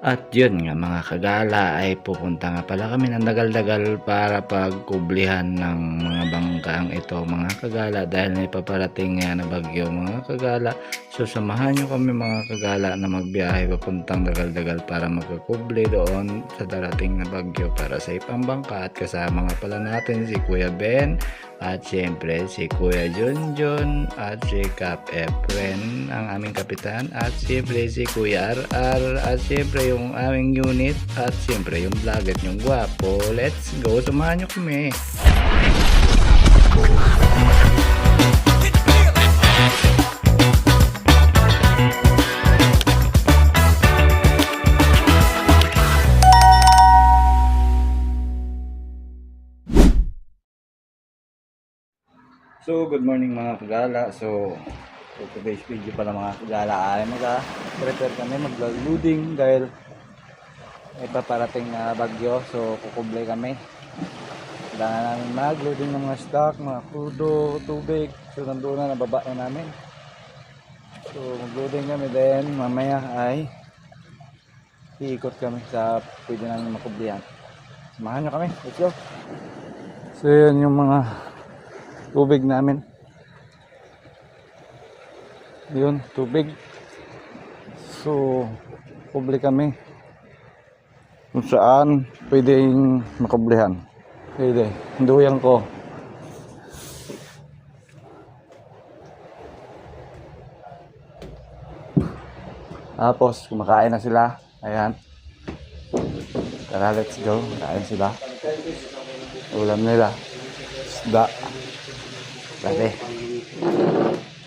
At yun nga mga kagala ay pupunta nga pala kami ng dagal-dagal para pagkublihan ng mga bangkaang ito mga kagala dahil may paparating nga na bagyo mga kagala. So samahan nyo kami mga kagala na magbiyahe papuntang dagal-dagal para magkakubli doon sa darating na bagyo para sa ipang bangka at kasama nga pala natin si Kuya Ben at siyempre si Kuya Junjun at si Cap Efren ang aming kapitan at siyempre si Kuya RR at siyempre yung aming unit at siyempre yung vlogger yung gwapo. Let's go! Samahan nyo kami! So, good morning mga kagala. So, for today's video pala mga kagala ay mag-prepare kami mag-loading dahil may paparating na bagyo. So, kukublay kami. Kailangan namin mag-loading ng mga stock, mga krudo, tubig. So, nandoon na nababa na namin. So, mag-loading kami then mamaya ay iikot kami sa pwede namin makublihan. Samahan nyo kami. Let's go. So, yun yung mga tubig namin. Yun, tubig. So, kubli kami. Kung saan pwedeng makublihan. Pwede. Duyan ko. Tapos, kumakain na sila. Ayan. Tara, let's go. Kain sila. Ulam nila. Isda. Pwede.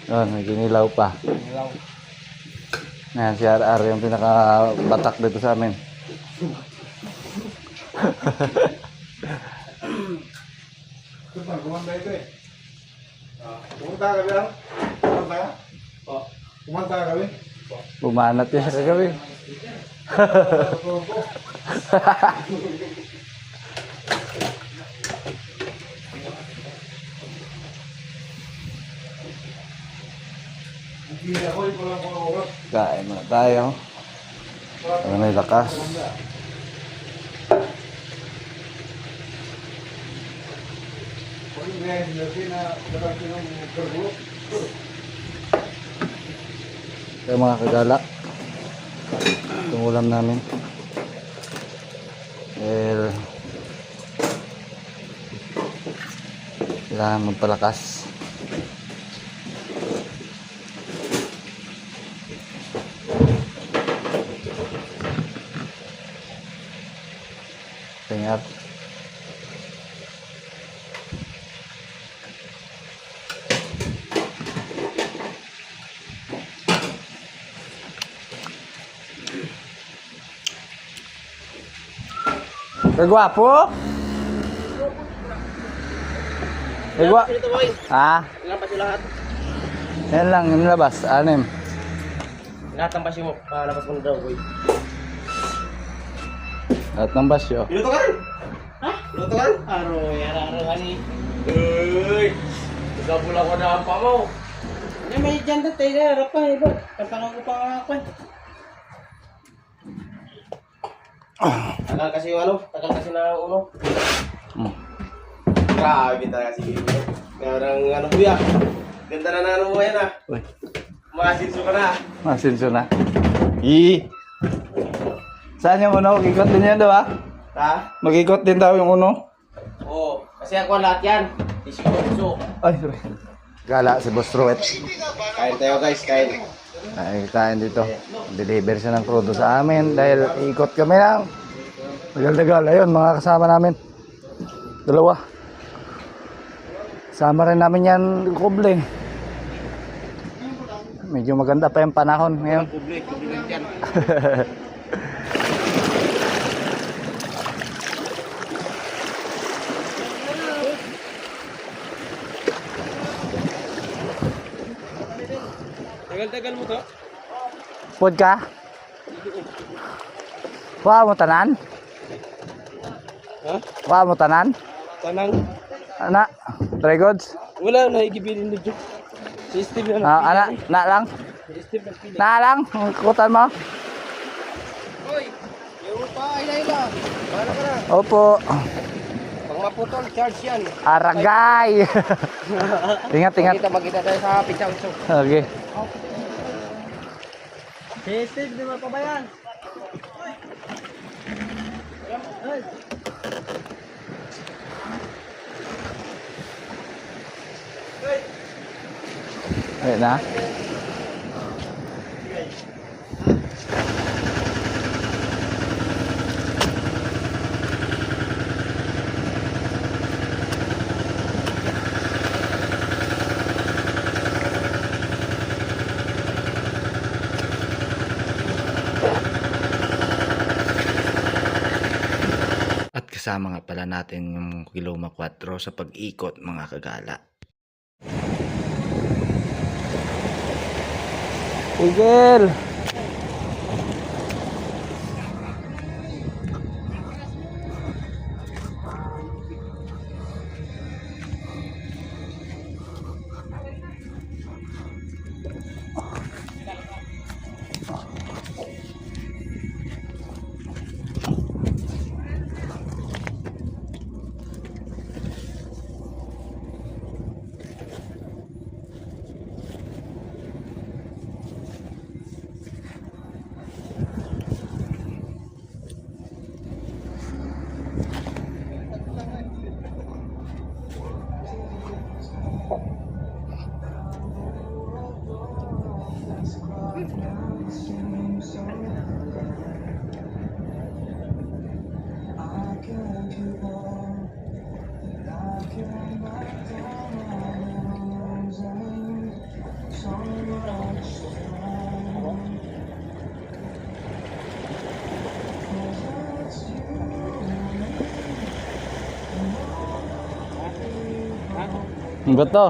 Yun, may ginilaw pa. Yan, si RR yung pinaka-batak dito sa amin. Kumanta ito eh. Kumanta ka ba? Kumanta ka? Kumanta ka ba? Bumanat yun sa kagabi. Hindi ako, ito lang ako oras. Kain muna tayo. Para may lakas. Kaya mga kagala. Itong ulam namin. Well, kailangan magpalakas. Kagwapo? Kagwa? Ha? ilang pas yung lahat? Yan lang, yung labas. Anim. Lahat ng pas yung palabas mo na daw boy. At ng basyo. Pinuto ka rin? Ha? Pinuto ka rin? Aro, yan aro ani. Uy! Nagabula ko na ang pa mo. Hindi may dyan dati, harap pa eh bro. Kapangang ko pa nga ako eh. Tagal kasi yung ano, tagal kasi na uno. Hmm. Grabe talaga si Bibi. Parang ano kuya, ganda na na ano mo yan ah. Uy, Masinso ka na. masinso na. Ii! Saan yung uno? Mag-ikot din yan, diba? Ha? Mag-ikot din daw yung uno. Oo, kasi ako lahat yan. Isu-isu. Ay, sorry. Gala si Boss Ruet. Kain tayo guys, kain. Ay, kain dito. Deliver siya ng krudo sa amin dahil ikot kami lang. Dagal-dagal. Ayun, mga kasama namin. Dalawa. Sama rin namin yan kuble. Medyo maganda pa yung panahon ngayon. Public, public yan. Tagal-tagal mo to? Pud ka? Wa mo tanan? Ha? Wa mo tanan? Tanang? Ana, try goods? Wala, nahigibilin ni Joe. Si Steve na Ah, ana, na lang. Si Steve na. Na lang, kutan mo. Hoy! Ah, ila ila. Bahala ka na. Opo. Pag maputol, charge yan. Aragay. ingat, ingat. Magkita, magkita tayo sa Pichang Show. Okay. Si Steve, di mo pa ba yan? Ayun na. At kasama nga pala natin yung Kiloma 4 sa pag-ikot mga kagala. Tigil! Ang to?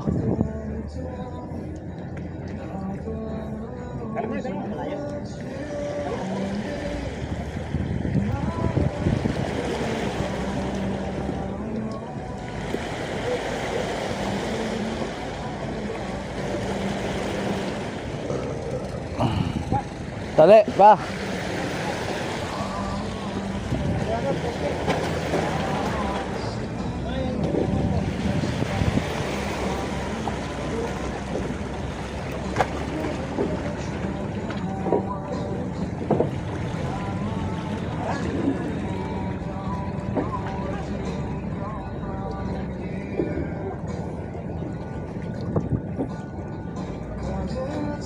Tali, pa.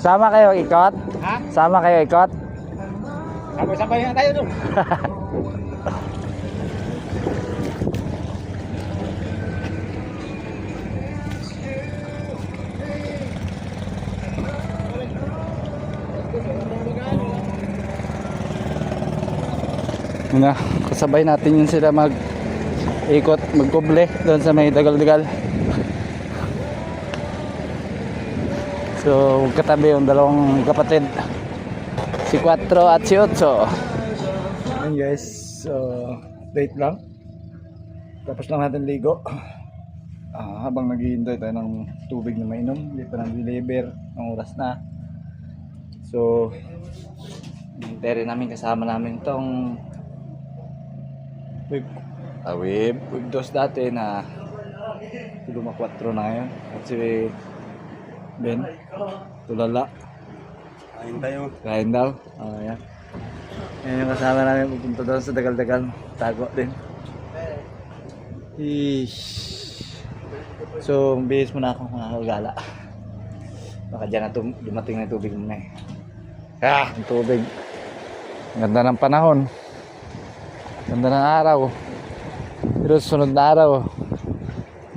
Sama kayo ikot? Ha? Sama kayo ikot? Sabay-sabay na tayo doon. Na, kasabay natin yun sila mag ikot, magkuble doon sa may dagal-dagal. So, katabi yung dalawang kapatid. Si 4 at si 8. Yun guys, so, date lang. Tapos lang natin ligo. Ah, habang naghihintay tayo ng tubig na mainom, hindi pa nang-deliver ng oras na. So, hintay rin namin kasama namin tong wave, ah, wave dos dati na luma 4 na ngayon. At si Ben, tulala. Ayun tayo. Kain daw. Oh, yan. Yan yung kasama namin pupunta doon sa dagal-dagal. Tago din. Ish. So, bihis muna ako mga kagala. Baka dyan na tum- dumating na yung tubig muna eh. Ah, ang tubig. Ganda ng panahon. Ganda ng araw. Pero sunod na araw,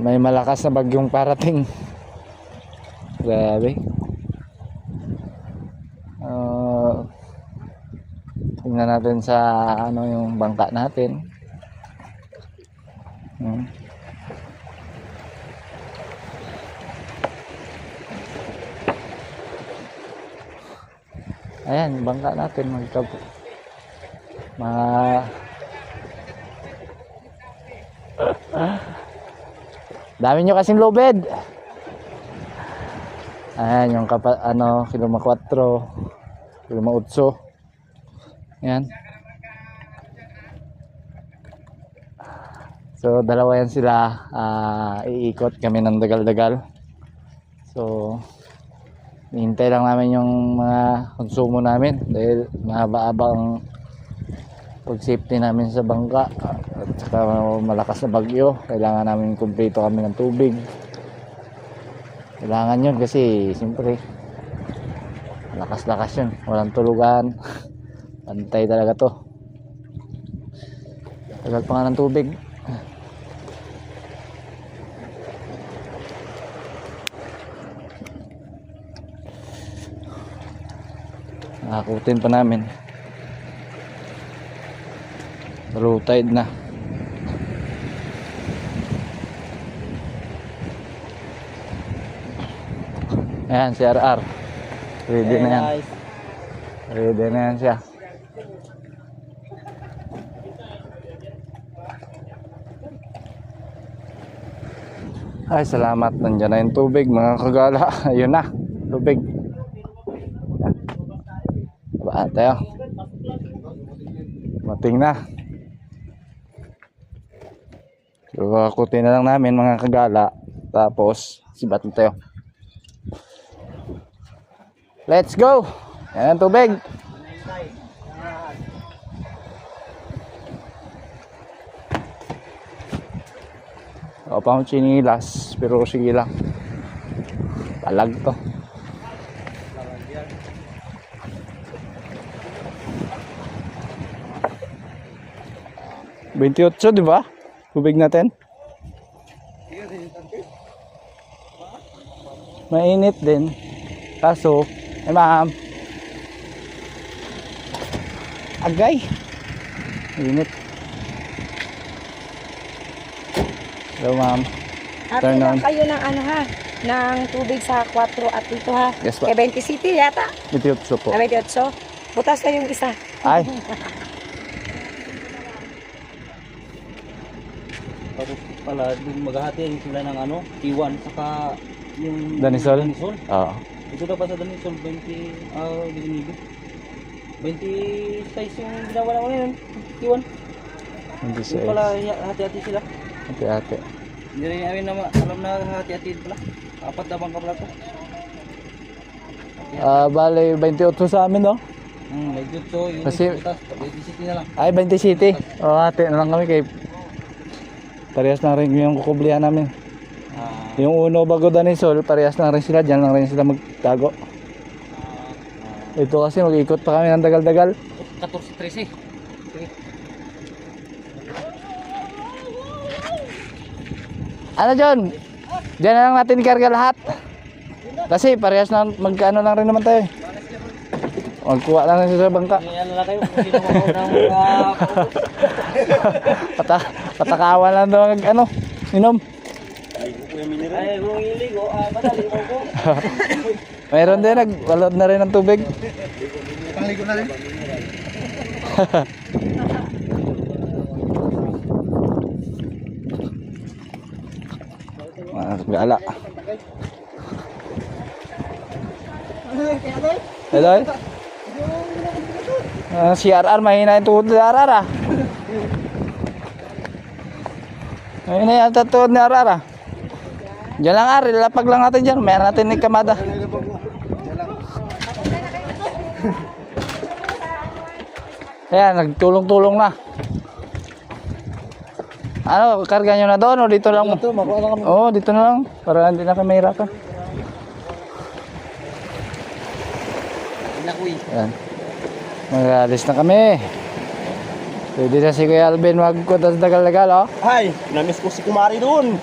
may malakas na bagyong parating. Grabe. Uh, tingnan natin sa ano yung bangka natin. Hmm. Ayan, bangka natin magkab mga Dami nyo kasing lobed. Ayan, yung kapa, ano, kiloma 4, kiloma 8. Ayan. So dalawa yan sila ah, iikot kami ng dagal-dagal. So hintay lang namin yung mga konsumo namin dahil mahaba-haba ang pag safety namin sa bangka at saka malakas na bagyo kailangan namin kumpleto kami ng tubig kailangan yun kasi siyempre lakas-lakas yun. Walang tulugan. Pantay talaga to. Tagal pa nga ng tubig. Nakakutin pa namin. Low tide na ayan si RR ready na yan. ready na yan siya. Ay salamat. Nandiyan na yung tubig mga kagala. Ayun na tubig. Baba tayo? Mating na. So kutin na lang namin mga kagala. Tapos sibat na tayo let's go yan ang tubig o pa akong chinilas pero sige lang palag to Bintiyotso, di ba? Tubig natin. Mainit din. Kaso, eh ma'am. Agay. Init. Hello ma'am. Happy Turn on. kayo ng ano ha, ng tubig sa 4 at dito ha. Yes. Kay 20 City yata. Bintiyotso po. Ah, 28. Butas na yung isa. Ay, Tapos pala, maghahati sila ng ano, Iwan, saka yung Danisol? Danisol. oo. Ito dapat sa Danisol, 20, ah, uh, 20 size yung ginawa naman yun. Iwan. Hindi Yung pala, hati-hati sila. Ate-ate. Hindi rin namin naman alam na hati-hati pala. Apat na bangka pala to. Ah, bale 28 sa amin, no? Hmm, may jutso, yung Kasi- butas, 20 city na lang. Ay, 20 City. O, ate na lang kami kay Parehas na rin yung kukublihan namin. Ah, Yung uno bago Danisol, parehas na rin sila. Diyan lang rin sila magtago. Ito kasi mag-ikot pa kami ng dagal-dagal. 14-13. Ano John? Diyan na lang natin ikarga lahat. Kasi parehas na magkano lang rin naman tayo. Magkuha lang sa bangka. Ano na kayo, Pata patakawan lang daw ano, inom. Ay, kung iligo, ah, madali mo ko. Mayroon din nagwalod na rin ng tubig. Pangligo na rin. Ah, gala. Hello? Ah, si RR, mahina yung tuhod ni RR ah. Mahina yung tuhod ni ah. Diyan lang RR, lapag lang natin dyan. Mayroon natin ni Kamada. Ayan, nagtulong-tulong na. Ano, karga nyo na doon o dito lang mo? Ito, makuha lang kami. Oo, dito na lang. Para hindi na kami mahirapan. Ayan. Mag-alis na kami. Pwede na si Kuya Alvin magkunta sa dagal-dagal, oh. Ay, namiss ko si Kumari doon.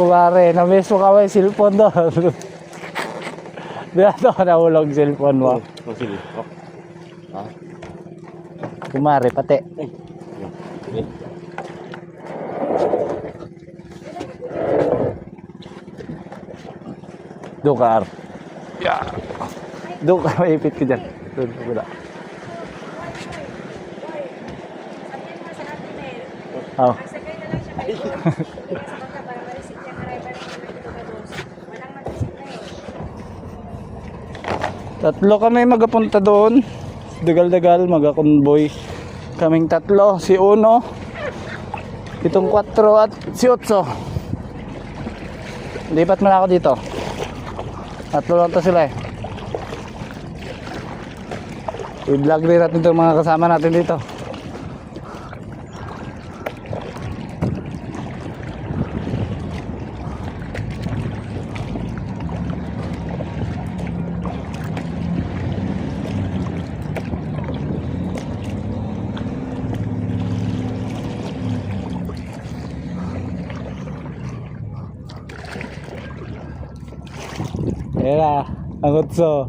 Kumare, na-miss mo ka yung cellphone doon? Di na ito nahulog cellphone mo. Oh, sige. Oh. Kumare, pati. Sige. Doon ka, Ar. Yeah. Doon ka, maipit ko dyan. Doon ka pula. Oh. Magsagay na lang siya kayo. Sa bangka para ma-receive yung arrival ng mga tugados. Walang mag-receive na eh. Tatlo kami magapunta doon. Dagal-dagal, magakonboy. Kaming tatlo. Si Uno. Itong 4 at si 8. Lipat mo na ako dito. Tatlo lang to sila eh. I-vlog rin natin itong mga kasama natin dito. Era, ang utso.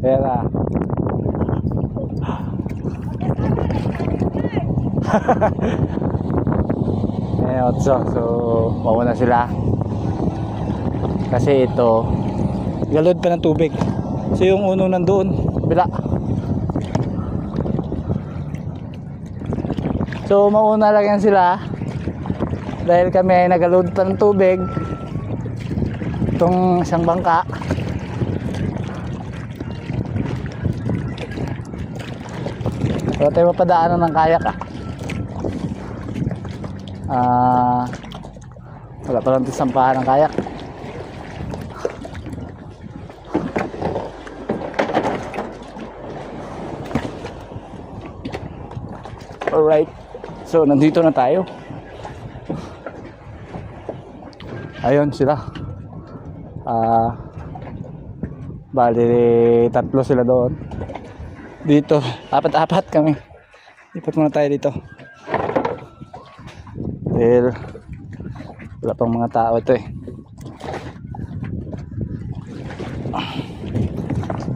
Era. eh, otso. So, mauna sila. Kasi ito, galod pa ng tubig. So, yung uno nandoon, bila. So, mauna lang yan sila. Dahil kami ay nagaload pa ng tubig. Itong isang bangka. Wala tayo mapadaanan ng kayak ah. Ah, wala pa lang ng kayak. Alright. So, nandito na tayo. Ayun sila. Ah, bali tatlo sila doon. Dito, apat-apat kami. Lipat muna tayo dito. Dahil wala pang mga tao ito eh.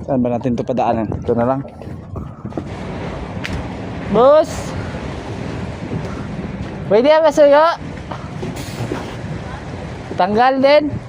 Saan ba natin ito padaanan? Ito na lang. Boss! Pwede ba sa'yo? Tanggal din.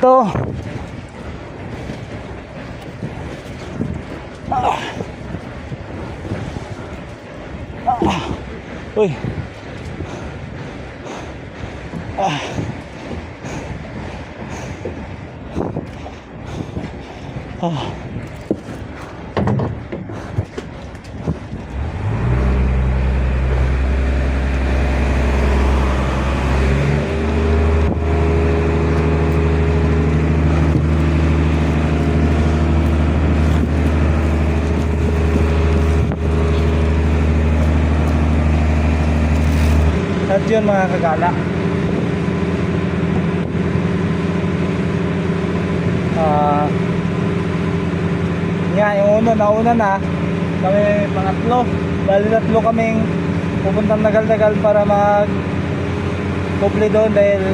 To. At yun mga kagala. Ah, nga, yung una, nauna na, kami pangatlo. Bali tatlo kaming pupuntang nagal-dagal para mag kuble doon dahil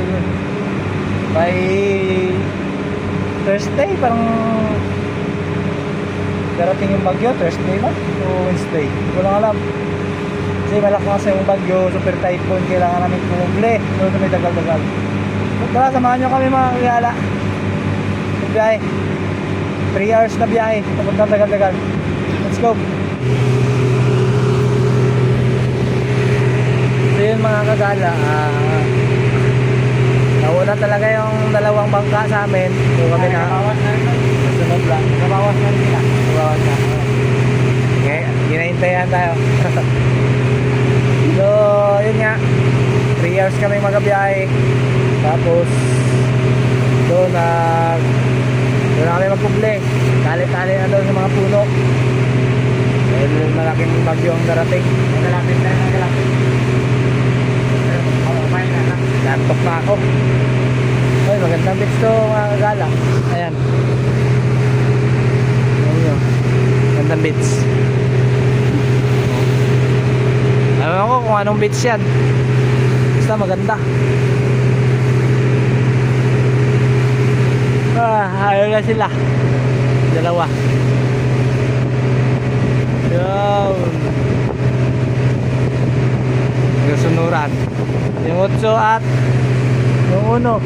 by Thursday, parang darating yung bagyo, Thursday ba? O Wednesday? Lang alam. Kasi malakas yung bagyo, super typhoon, kailangan namin kumuble doon sa may dagal-dagal. So, tara, samahan nyo kami mga kayala. Biyahe. 3 hours na biyahe. Papuntang dagal-dagal. Let's go. So yun mga kagala, ah nauna talaga yung dalawang bangka sa amin. So kami na sunod lang. Nabawas na rin sila. Nabawas na. Okay, ginahintayan tayo. yun nga. 3 hours kami magabiyahe. Tapos, doon nag doon na kami magkuble. Tali-tali na doon sa mga puno. Dahil malaking bagyo ang darating. Nagalapit na, nagalapit. Lantok na ako. Ay, magandang beach to mga kagala. Ayan. Ayan yun. Magandang beach. Anong beach yan. Basta maganda. Ah, ayaw na sila. Dalawa. Yun. Yung sunuran. Yung utso at yung uno.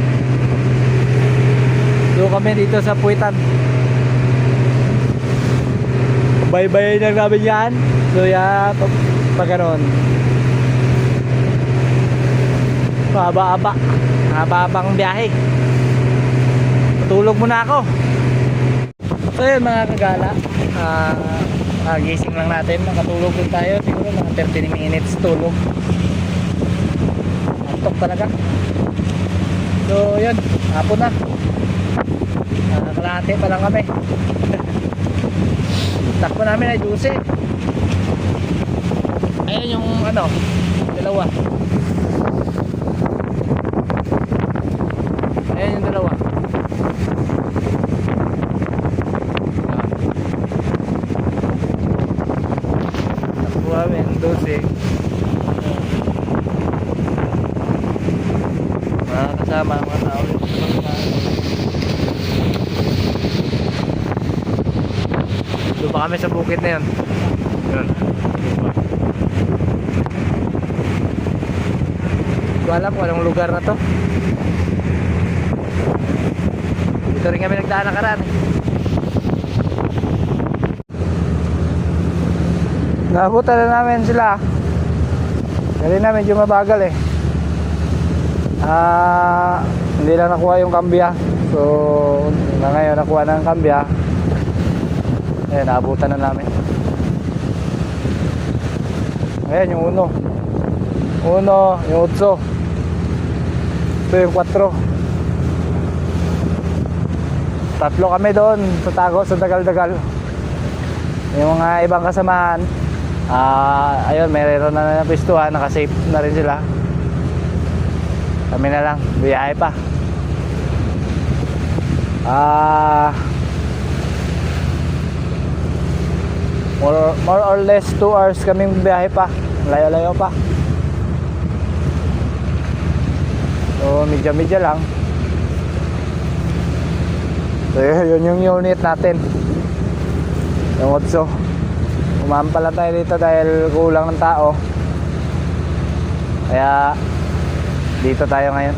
Doon kami dito sa Puitan. Bye-bye lang namin yan. So yan, pag, pag. Haba-haba. Haba-habang biyahe. Matulog muna ako. So yun mga kagala. Ah, nagising lang natin. Nakatulog din tayo. Siguro mga 13 minutes tulog. Antok talaga. So yun, hapon na. Ah, kalahati pa lang kami. Takbo namin ay 12. Ayun yung ano, dalawa. Ayun yung dalawa. Ah. Takbo namin 12. Mga kasama, mga tao rin. Doon pa kami sa bukid na yun. Yun. Hindi ko alam kung anong lugar na to. Dito rin kami nagdaan nakaraan. Naabutan na namin sila. Kasi na medyo mabagal eh. Ah, hindi lang nakuha yung kambya. So, na ngayon nakuha na ang kambya. Ayan, naabutan na namin. Ayan, yung uno. Uno, yung utso. Ito yung kwatro. Tatlo kami doon sa tago, sa dagal-dagal. Yung mga ibang kasamahan, ah, ayun, mayroon na na pistuhan, nakasafe na rin sila. Kami na lang, biyahe pa. Ah, more, more or less 2 hours kaming biyahe pa. Layo-layo pa. So, medya-medya lang. So, yun yun yung unit natin. Yung Otso. Umampala tayo dito dahil kulang ng tao. Kaya, dito tayo ngayon.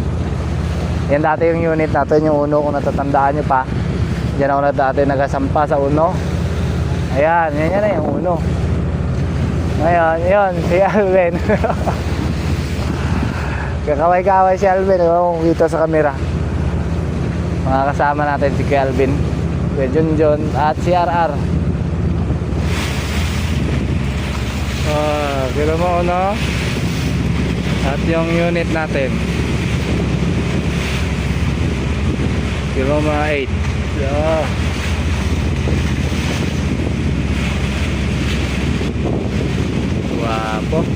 Yan dati yung unit natin, yung uno, kung natatandaan nyo pa. Diyan ako na dati nagasampa sa uno. Ayan, yan yan na yung uno. Ngayon, yun, si Alvin. Kakaway-kaway si Alvin, oh, kita sa camera. Mga kasama natin si Calvin, si Junjun, at si RR. Ah, kilo mo uno. At yung unit natin. Kilo mga 8. Yeah. Guwapo.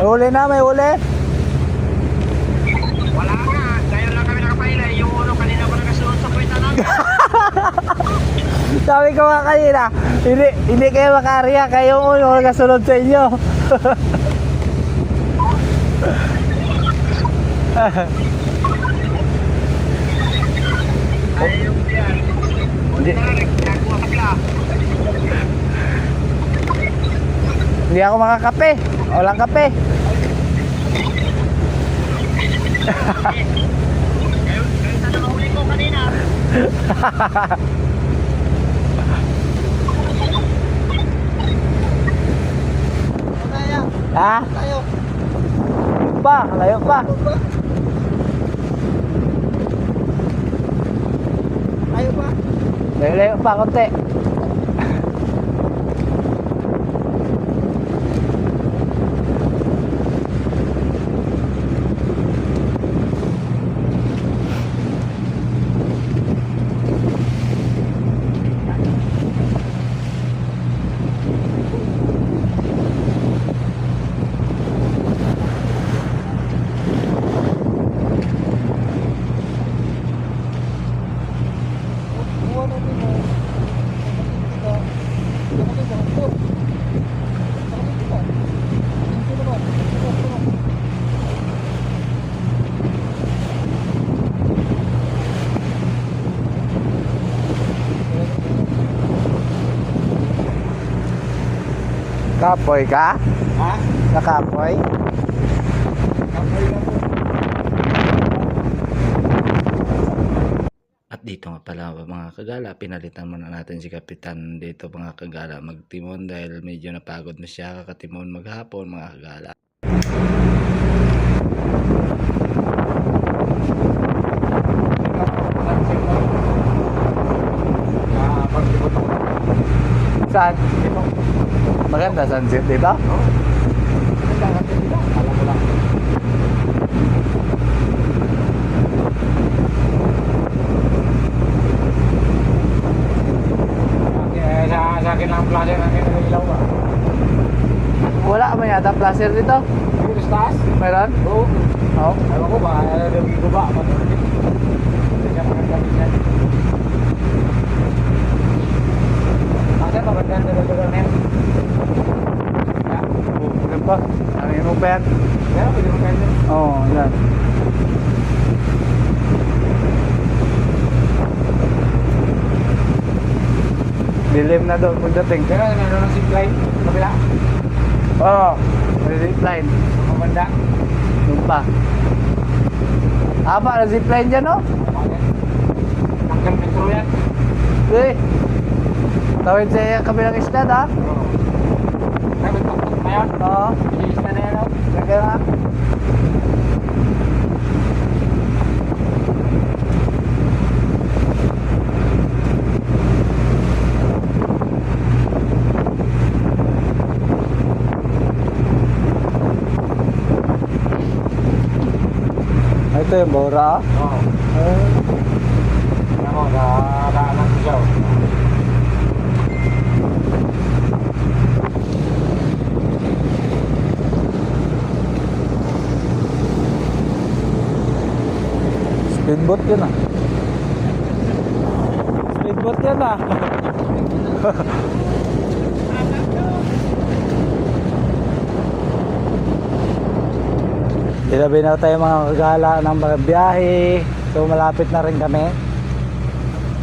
May uli na, may uli. Wala nga. Ngayon lang kami nakapaila. Yung uno kanina ko nakasunod sa puwita lang. Nga kanina, hindi, hindi kayo makariya, kayo ang uno kasunod sa inyo. Hindi, hindi ako makakape. Walang kape. Ngayon, ngayon sa nakahuli ko kanina. Ha? Tayo. Pa, layo pa. Tayo pa. Layo, layo pa konti. Kapoy ka? Ha? Nakapoy? Kapoy na po. At dito nga pala mga kagala, pinalitan muna natin si Kapitan dito mga kagala magtimon dahil medyo napagod na siya kakatimon maghapon mga kagala. Ah. Saan? Maganda sunset dito? Ang dagat din nila. Alam mo lang. Okay, sa, sa akin lang plaza ng akin ng ilaw ba? Wala ka man yata placer dito? Dito sa taas? Meron? Oo. Oo. Ewan ko ba, nalagay ko ba? Matulog. Hindi ka maganda yan. Asa maganda na Ano pa? Ino pa yan? pero pwede maganda. Oo, yan. Dilim na doon pagdating. Pero meron ng zipline, kabila, Oo, may zipline. mamanda. Doon pa. Apa, na zipline dyan, no? Hanggang metro yan. Eh, tawid sa kabilang isla, ha? Oo. Kaya may tuktok na yan. Oo, Bilis na na yan, oh. kaya nga. Ito yung Bora. Oo. Eh, Ano mo, dadaanan ko speedboat yun ah. Speedboat yan ah. Ilabi na tayo mga kagala ng mga biyahe. So malapit na rin kami.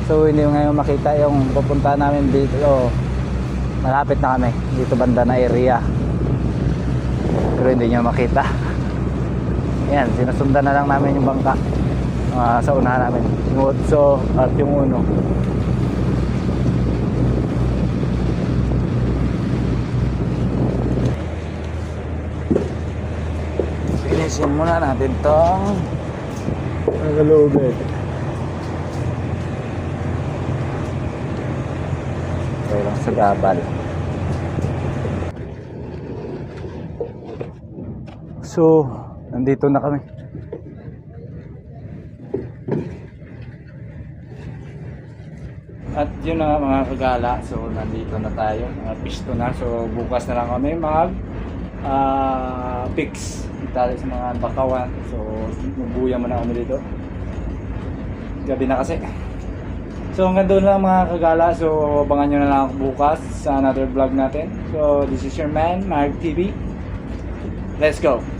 So hindi ngayon makita yung pupunta namin dito. Malapit na kami dito banda na area. Pero hindi nyo makita. Yan, sinusundan na lang namin yung bangka. Ah, sa unahan namin. Yung Otso at yung Uno. Finisin muna natin tong nagalugay. Okay lang sa gabal. So, nandito na kami. At yun na mga kagala, so nandito na tayo, mga pisto na. So bukas na lang kami mag ah fix tayo sa mga bakawan. So mabuya muna kami dito. Gabi na kasi. So hanggang doon lang mga kagala. So abangan nyo na lang bukas sa another vlog natin. So this is your man, Mark TV. Let's go!